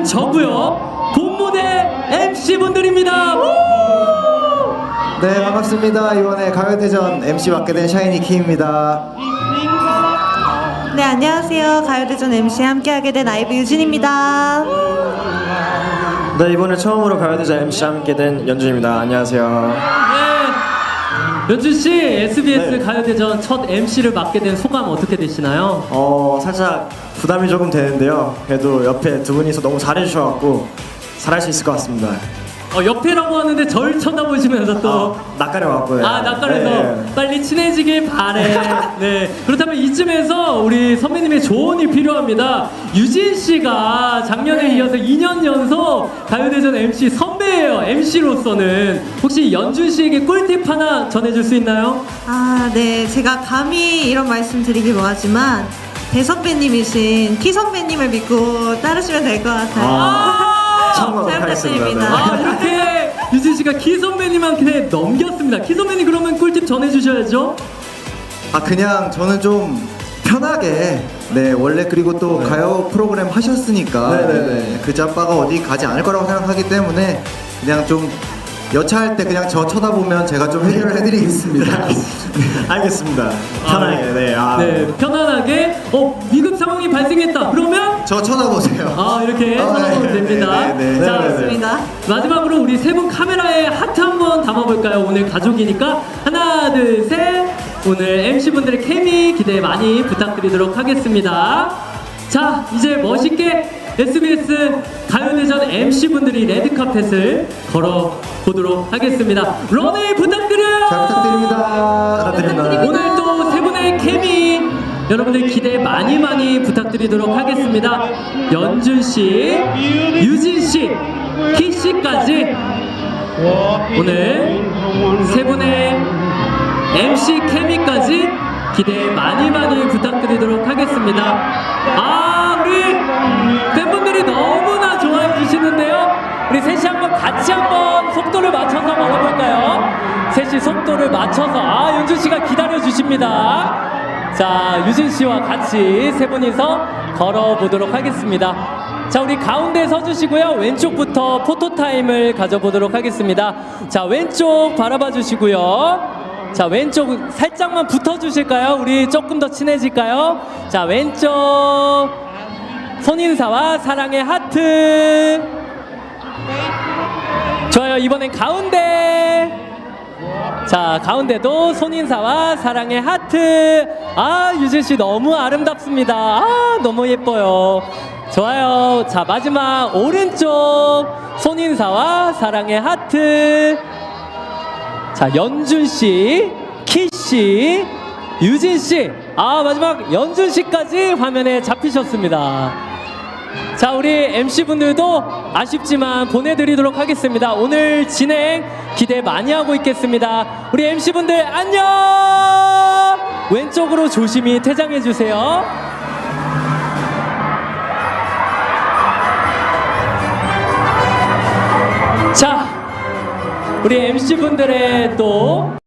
MC는 저고요. 본 무대 MC분들입니다. 네 반갑습니다. 이번에 가요대전 MC 맡게 된 샤이니 키입니다. 네, 안녕하세요. 가요대전 MC 함께하게 된 아이브 유진입니다. 네 이번에 처음으로 가요대전 MC 함께 된 연준입니다. 안녕하세요. 네. 연준 씨, SBS 네. 가요대전 첫 MC를 맡게 된 소감 어떻게 되시나요? 어 살짝 부담이 조금 되는데요. 그래도 옆에 두 분이서 너무 잘해주셔갖고 잘할 수 있을 것 같습니다. 어, 옆에라고 하는데 절 쳐다보시면서 또 아, 낯가려 갖고요. 아, 낯가려서 네. 빨리 친해지길 바래. 네. 그렇다면 이쯤에서 우리 선배님의 조언이 필요합니다. 유진 씨가 작년에 네. 이어서 2년 연속 가요대전 MC 선배예요. MC로서는. 혹시 연준 씨에게 꿀팁 하나 전해줄 수 있나요? 아, 네. 제가 감히 이런 말씀 드리기 뭐하지만 대선배님이신 키 선배님을 믿고 따르시면 될 것 같아요. 아, 잘 하겠습니다. 부탁드립니다. 아, 이렇게 유진 씨가 키 선배님한테 넘겼습니다. 키 선배님 그러면 꿀팁 전해주셔야죠. 아 그냥 저는 좀 편하게 네 원래 그리고 또 가요 프로그램 하셨으니까 네, 네, 네. 네, 그 짜빠가 어디 가지 않을 거라고 생각하기 때문에 그냥 좀 여차할 때 그냥 저 쳐다보면 제가 좀 해결을 해드리겠습니다. 알겠습니다. 편하게 네. 아, 네, 편안하게. 어, 위급 상황이 발생했다. 그러면 저 쳐다보세요. 아 이렇게 아, 쳐다보면 네, 됩니다. 네, 네, 네. 자, 네, 네, 네. 좋습니다. 마지막으로 우리 세 분 카메라에 하트 한번 담아볼까요? 오늘 가족이니까 하나, 둘, 셋. 오늘 MC 분들의 케미 기대 많이 부탁드리도록 하겠습니다. 자, 이제 멋있게 SBS 가요대전 MC 분들이 레드 카펫을 걸어 보도록 하겠습니다. 런웨이 부탁드려요. 잘 부탁드립니다. 부탁드립니다. 오늘 또 세 분의 케미 여러분들 기대 많이 많이 부탁드리도록 하겠습니다. 연준 씨, 유진 씨, 키 씨까지 오늘 세 분의 MC 케미까지 기대 많이 많이 부탁드리도록 하겠습니다. 아, 우리 팬분들이 너무나 좋아해 주시는데요. 우리 셋이 한번 같이 한번 속도를 맞춰서 걸어볼까요? 셋이 속도를 맞춰서 아, 연준 씨가 기다려 주십니다. 자, 유진 씨와 같이 세 분이서 걸어보도록 하겠습니다. 자, 우리 가운데 서주시고요. 왼쪽부터 포토타임을 가져보도록 하겠습니다. 자, 왼쪽 바라봐 주시고요. 자, 왼쪽 살짝만 붙어 주실까요? 우리 조금 더 친해질까요? 자, 왼쪽 손인사와 사랑의 하트. 좋아요. 이번엔 가운데. 자, 가운데도 손인사와 사랑의 하트. 아, 유진 씨 너무 아름답습니다. 아, 너무 예뻐요. 좋아요. 자, 마지막 오른쪽 손인사와 사랑의 하트. 자, 연준 씨, 키 씨, 유진 씨. 아, 마지막 연준 씨까지 화면에 잡히셨습니다. 자, 우리 MC분들도 아쉽지만 보내드리도록 하겠습니다. 오늘 진행 기대 많이 하고 있겠습니다. 우리 MC분들 안녕! 왼쪽으로 조심히 퇴장해주세요. 자, 우리 MC분들의 또